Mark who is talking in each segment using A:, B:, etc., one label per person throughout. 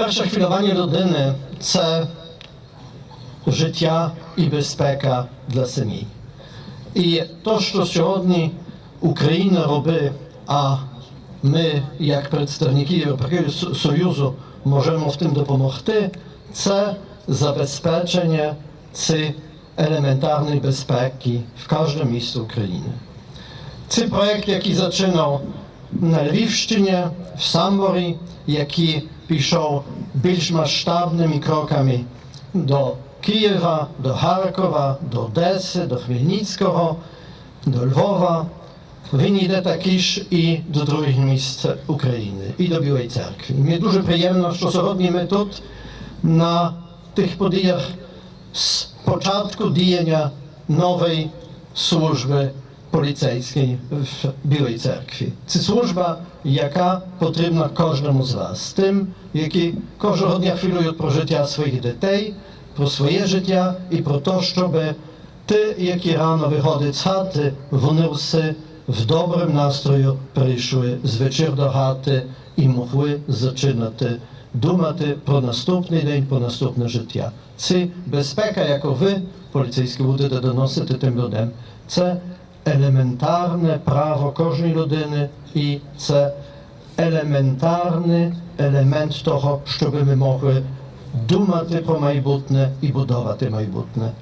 A: Перше хвилювання людини це життя і безпека для сім'ї. І то, що сьогодні Україна робить, а ми, як представники Європейського Союзу, можемо в тим допомогти, це забезпечення цієї елементарної безпеки в кожному місті України. Це проєкт, який зачинав на Львівщині, в Самборі, який пішов більш масштабними кроками до Києва, до Харкова, до Одеси, до Хмельницького, до Львова. Він йде також і до других міст України, і до Білої церкви. Мені дуже приємно, що сьогодні ми тут на тих подіях з початку діяння нової служби поліцейської в Білій церкві. Це служба, яка потрібна кожному з вас, тим, які кожного дня хвилюють про життя своїх дітей, про своє життя і про те, щоб ті, які рано виходять з хати, вони все в доброму настрою прийшли з вечір до хати і могли зачинати думати про наступний день, про наступне життя. Це безпека, яку ви, поліцейські, будете доносити тим людям. Це elementarne prawo każdej rodziny i C elementarny element toho, żeby my mogli dumać po majbutne i budować majbutne.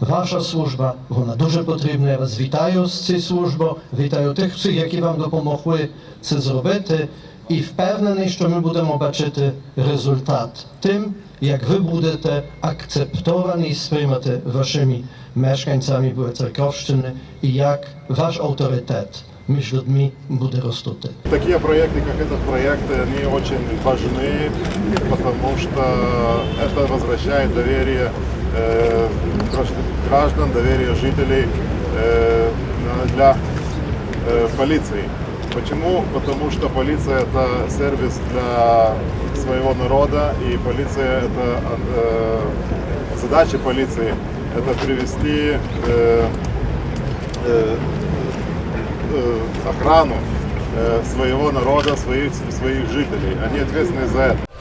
A: Ваша служба, вона дуже потрібна. Я вас вітаю з цією службою, вітаю тих всіх, які вам допомогли це зробити. І впевнений, що ми будемо бачити результат тим, як ви будете акцептовані і сприймати вашими мешканцями Білої Церковщини, і як ваш авторитет між людьми буде ростути.
B: Такие проекты, как этот проект, они очень важны, потому что это возвращает доверие э, гражд- граждан, доверие жителей э, для э, полиции. Почему? Потому что полиция это сервис для своего народа, и полиция это э, задача полиции это привести э, э, э, охрану своего народа, своих, своих жителей. Они ответственны за это.